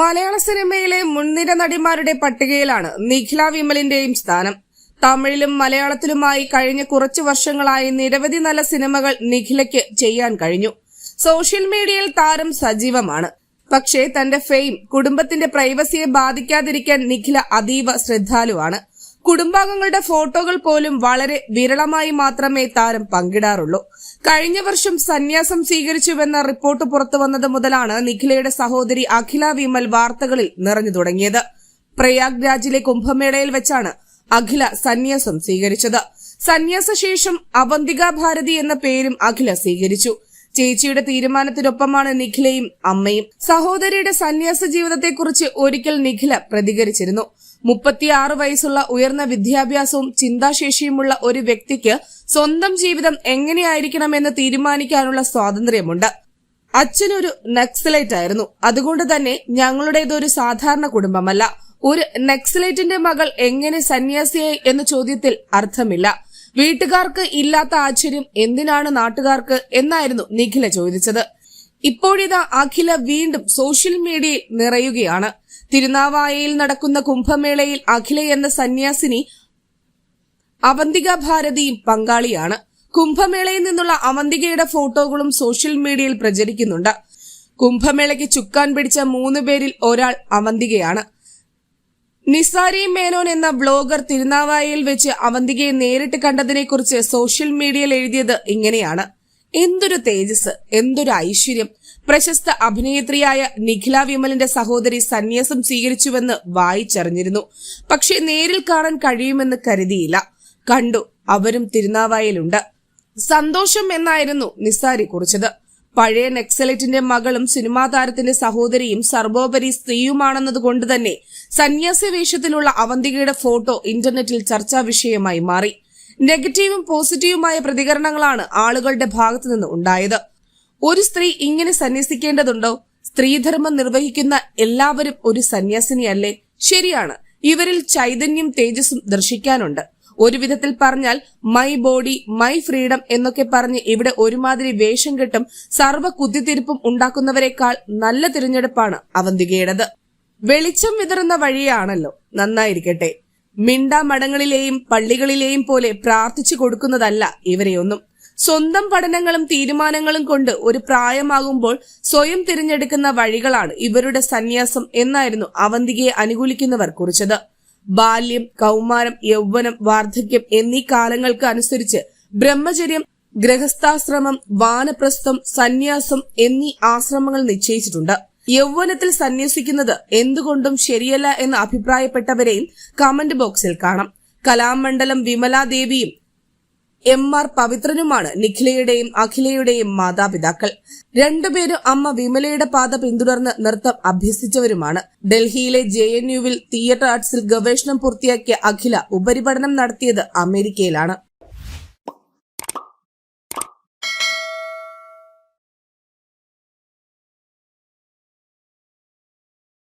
മലയാള സിനിമയിലെ മുൻനിര നടിമാരുടെ പട്ടികയിലാണ് നിഖില വിമലിന്റെയും സ്ഥാനം. തമിഴിലും മലയാളത്തിലുമായി കഴിഞ്ഞ കുറച്ചു വർഷങ്ങളായി നിരവധി നല്ല സിനിമകൾ നിഖിലയ്ക്ക് ചെയ്യാൻ കഴിഞ്ഞു. സോഷ്യൽ മീഡിയയിൽ താരം സജീവമാണ്. പക്ഷേ തന്റെ ഫെയിം കുടുംബത്തിന്റെ പ്രൈവസിയെ ബാധിക്കാതിരിക്കാൻ നിഖില അതീവ ശ്രദ്ധാലുവാണ്. കുടുംബാംഗങ്ങളുടെ ഫോട്ടോകൾ പോലും വളരെ വിരളമായി മാത്രമേ താരം പങ്കിടാറുള്ളൂ. കഴിഞ്ഞ വർഷം സന്യാസം സ്വീകരിച്ചുവെന്ന റിപ്പോർട്ട് പുറത്തു വന്നത് മുതലാണ് നിഖിലയുടെ സഹോദരി അഖില വിമൽ വാർത്തകളിൽ നിറഞ്ഞു തുടങ്ങിയത്. പ്രയാഗ് രാജിലെ കുംഭമേളയിൽ വെച്ചാണ് അഖില സന്യാസം സ്വീകരിച്ചത്. സന്യാസശേഷം അവന്തിക ഭാരതി എന്ന പേരും അഖില സ്വീകരിച്ചു. ചേച്ചിയുടെ തീരുമാനത്തിനൊപ്പമാണ് നിഖിലയും അമ്മയും. സഹോദരിയുടെ സന്യാസ ജീവിതത്തെക്കുറിച്ച് ഒരിക്കൽ നിഖില പ്രതികരിച്ചിരുന്നു. മുപ്പത്തിയാറ് വയസ്സുള്ള ഉയർന്ന വിദ്യാഭ്യാസവും ചിന്താശേഷിയുമുള്ള ഒരു വ്യക്തിക്ക് സ്വന്തം ജീവിതം എങ്ങനെയായിരിക്കണമെന്ന് തീരുമാനിക്കാനുള്ള സ്വാതന്ത്ര്യമുണ്ട്. അച്ഛനൊരു നക്സലൈറ്റ് ആയിരുന്നു അതുകൊണ്ട് തന്നെ ഞങ്ങളുടേതൊരു സാധാരണ കുടുംബമല്ല. ഒരു നക്സലൈറ്റിന്റെ മകൾ എങ്ങനെ സന്യാസിയായി എന്ന ചോദ്യത്തിൽ അർത്ഥമില്ല. വീട്ടുകാർക്ക് ഇല്ലാത്ത ആശ്ചര്യം എന്തിനാണ് നാട്ടുകാർക്ക് എന്നായിരുന്നു നിഖില ചോദിച്ചത്. ഇപ്പോഴിതാ അഖില വീണ്ടും സോഷ്യൽ മീഡിയയിൽ നിറയുകയാണ്. തിരുനാവായയിൽ നടക്കുന്ന കുംഭമേളയിൽ അഖില എന്ന സന്യാസിനി അവന്തിക ഭാരതിയും പങ്കാളിയാണ്. കുംഭമേളയിൽ നിന്നുള്ള അവന്തികയുടെ ഫോട്ടോകളും സോഷ്യൽ മീഡിയയിൽ പ്രചരിക്കുന്നുണ്ട്. കുംഭമേളയ്ക്ക് ചുക്കാൻ പിടിച്ച മൂന്ന് പേരിൽ ഒരാൾ അവന്തികയാണ്. നിസാരി മേനോൻ എന്ന ബ്ലോഗർ തിരുനാവായയിൽ വെച്ച് അവന്തികയെ നേരിട്ട് കണ്ടതിനെക്കുറിച്ച് സോഷ്യൽ മീഡിയയിൽ എഴുതിയത് ഇങ്ങനെയാണ്. എന്തൊരു തേജസ് എന്തൊരു ഐശ്വര്യം. പ്രശസ്ത അഭിനേത്രിയായ നിഖില വിമലിന്റെ സഹോദരി സന്യാസം സ്വീകരിച്ചുവെന്ന് വായിച്ചറിഞ്ഞിരുന്നു. പക്ഷെ നേരിൽ കാണാൻ കഴിയുമെന്ന് കരുതിയില്ല. കണ്ടു അവരും തിരുനാവായയിലുണ്ട്. സന്തോഷം എന്നായിരുന്നു നിസാരി കുറിച്ചത്. പഴയ നെക്സലറ്റിന്റെ മകളും സിനിമാ താരത്തിന്റെ സഹോദരിയും സർവോപരി സ്ത്രീയുമാണെന്നതുകൊണ്ട് തന്നെ സന്യാസി വേഷത്തിലുള്ള അവന്തികയുടെ ഫോട്ടോ ഇന്റർനെറ്റിൽ ചർച്ചാ വിഷയമായി മാറി. നെഗറ്റീവും പോസിറ്റീവുമായ പ്രതികരണങ്ങളാണ് ആളുകളുടെ ഭാഗത്തു നിന്ന് ഉണ്ടായത്. ഒരു സ്ത്രീ ഇങ്ങനെ സന്യസിക്കേണ്ടതുണ്ടോ? സ്ത്രീധർമ്മം നിർവഹിക്കുന്ന എല്ലാവരും ഒരു സന്യാസിനിയല്ലേ? ശരിയാണ്. ഇവരിൽ ചൈതന്യം തേജസ്സും ദർശിക്കാനുണ്ട്. ഒരു വിധത്തിൽ പറഞ്ഞാൽ മൈ ബോഡി മൈ ഫ്രീഡം എന്നൊക്കെ പറഞ്ഞ് ഇവിടെ ഒരുമാതിരി വേഷം കെട്ടും സർവ കുത്തിത്തിരിപ്പും ഉണ്ടാക്കുന്നവരെക്കാൾ നല്ല തിരഞ്ഞെടുപ്പാണ് അവന്തികയുടേത്. വെളിച്ചം വിതറുന്ന വഴിയാണല്ലോ നന്നായിരിക്കട്ടെ. മിണ്ടാമടങ്ങളിലെയും പള്ളികളിലെയും പോലെ പ്രാർത്ഥിച്ചു കൊടുക്കുന്നതല്ല ഇവരെയൊന്നും. സ്വന്തം പഠനങ്ങളും തീരുമാനങ്ങളും കൊണ്ട് ഒരു പ്രായമാകുമ്പോൾ സ്വയം തിരഞ്ഞെടുക്കുന്ന വഴികളാണ് ഇവരുടെ സന്യാസം എന്നായിരുന്നു അവന്തികയെ അനുകൂലിക്കുന്നവർ കുറിച്ചത്. ബാല്യം കൗമാരം യൗവനം വാർദ്ധക്യം എന്നീ കാലങ്ങൾക്ക് അനുസരിച്ച് ബ്രഹ്മചര്യം ഗ്രഹസ്ഥാശ്രമം വാനപ്രസ്ഥം സന്യാസം എന്നീ ആശ്രമങ്ങൾ നിശ്ചയിച്ചിട്ടുണ്ട്. യൗവനത്തിൽ സന്യസിക്കുന്നത് എന്തുകൊണ്ടും ശരിയല്ല എന്ന് അഭിപ്രായപ്പെട്ടവരെയും കമന്റ് ബോക്സിൽ കാണാം. കലാമണ്ഡലം വിമലാദേവിയും എം ആർ പവിത്രനുമാണ് നിഖിലയുടെയും അഖിലയുടെയും മാതാപിതാക്കൾ. രണ്ടുപേരും അമ്മ വിമലയുടെ പാത പിന്തുടർന്ന് നൃത്തം അഭ്യസിച്ചവരുമാണ്. ഡൽഹിയിലെ ജെ എൻ യുവിൽ തിയേറ്റർ ആർട്സിൽ ഗവേഷണം പൂർത്തിയാക്കിയ അഖില ഉപരിപഠനം നടത്തിയത് അമേരിക്കയിലാണ്.